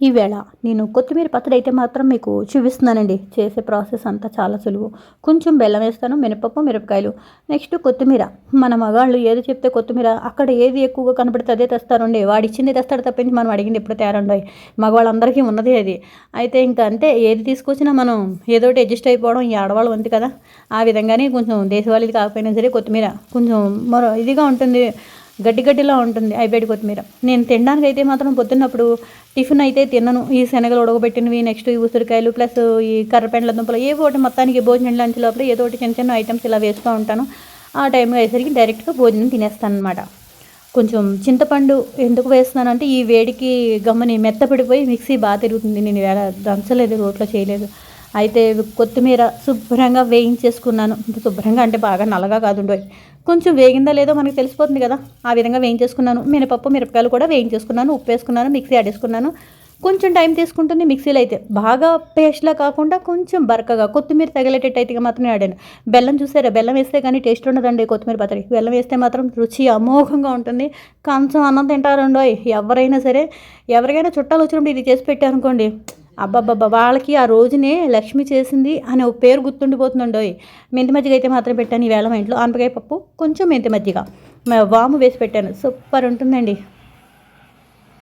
ఈవేళ నేను కొత్తిమీర పచ్చడి అయితే మాత్రం మీకు చూపిస్తున్నానండి. చేసే ప్రాసెస్ అంతా చాలా సులువు. కొంచెం బెల్లం వేస్తాను మినపప్పు మిరపకాయలు. నెక్స్ట్ కొత్తిమీర. మన మగాళ్ళు ఏది చెప్తే కొత్తిమీర అక్కడ ఏది ఎక్కువగా కనపడితే అదే తెస్తారండి. వాడు ఇచ్చింది తెస్తాడు తప్పించి మనం అడిగింది ఎప్పుడు తేరండి. మగవాళ్ళందరికీ ఉన్నది అది. అయితే ఇంకా అంతే ఏది తీసుకొచ్చినా మనం ఏదో ఒకటి అడ్జస్ట్ అయిపోవడం ఈ ఆడవాళ్ళు ఉంది కదా. ఆ విధంగానే కొంచెం దేశవాళీది కాకపోయినా సరే కొత్తిమీర కొంచెం మరో ఇదిగా ఉంటుంది. గడ్డి గడ్డిలా ఉంటుంది ఐబేడి కొత్తిమీర. నేను తినడానికి అయితే మాత్రం పొద్దున్నప్పుడు టిఫిన్ అయితే తినను. ఈ శనగలు ఉడకబెట్టినవి నెక్స్ట్ ఈ ఉసిరికాయలు ప్లస్ ఈ కర్రపెండ్ల దుంపలు ఏవో ఒకటి మొత్తానికి భోజనం లంచ్ లోపల ఏదో ఒకటి చిన్న చిన్న ఐటమ్స్ ఇలా వేస్తూ ఉంటాను. ఆ టైంలో అయ్యేసరికి డైరెక్ట్గా భోజనం తినేస్తాను అనమాట కొంచెం చింతపండు ఎందుకు వేస్తున్నానంటే ఈ వేడికి గమ్మని మెత్తపడిపోయి మిక్సీ బాగా తిరుగుతుంది. నేను వేళ దంచలేదు రోట్లో చేయలేదు. అయితే కొత్తిమీర శుభ్రంగా వేయించేసుకున్నాను. శుభ్రంగా అంటే బాగా నల్లగా కాదుండోయ్ కొంచెం వేగిందా లేదో మనకు తెలిసిపోతుంది కదా. ఆ విధంగా వేయించేసుకున్నాను. మినపప్పు మిరపకాయలు కూడా వేయించేసుకున్నాను. ఉప్పు వేసుకున్నాను. మిక్సీ ఆడేసుకున్నాను కొంచెం టైం తీసుకుంటుంది మిక్సీలో అయితే. బాగా పేస్ట్లా కాకుండా కొంచెం బరకగా కొత్తిమీర తగిలేటట్టు అయితే మాత్రమే ఆడాను బెల్లం చూసారా? బెల్లం వేస్తే కానీ టేస్ట్ ఉండదండి కొత్తిమీర పచ్చడి. బెల్లం వేస్తే మాత్రం రుచి అమోఘంగా ఉంటుంది. కంచం అన్నం తింటారండో ఎవరైనా సరే ఎవరికైనా చుట్టాలు వచ్చినప్పుడు ఇది చేసి పెట్టారనుకోండి అబ్బబ్బబ్బ వాళ్ళకి ఆ రోజునే లక్ష్మి చేసింది అనే ఒక పేరు గుర్తుండిపోతుందండోయ్. మెంతి మజ్జిగ అయితే మాత్రం పెట్టాను ఈవేళ మా ఇంట్లో. ఆనపకాయ పప్పు కొంచెం మెంతి మజ్జిగ. వాము వేసి పెట్టాను. సూపర్ ఉంటుందండి.